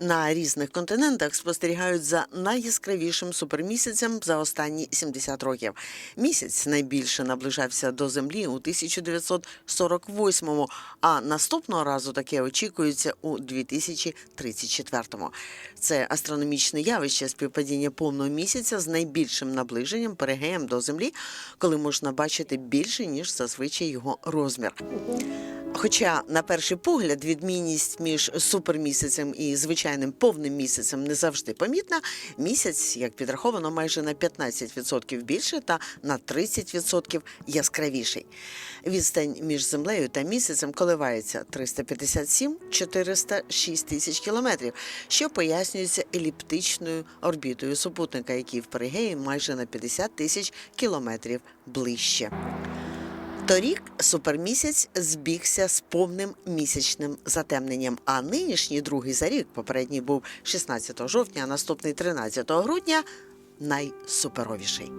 на різних континентах спостерігають за найяскравішим супермісяцем за останні 70 років. Місяць найбільше наближався до Землі у 1948-му, а наступного разу таке очікується у 2034-му. Це астрономічне явище співпадіння повного місяця з найбільшим наближенням перигеєм до Землі, коли можна бачити більше ніж зазвичай його розмір. Хоча, на перший погляд, відмінність між супермісяцем і звичайним повним місяцем не завжди помітна, місяць, як підраховано, майже на 15% більше та на 30% яскравіший. Відстань між землею та місяцем коливається 357-406 тисяч кілометрів, що пояснюється еліптичною орбітою супутника, який в перигеї майже на 50 тисяч кілометрів ближче. Торік супермісяць збігся з повним місячним затемненням. А нинішній другий за рік, попередній був 16 жовтня, а наступний 13 грудня, найсуперовіший.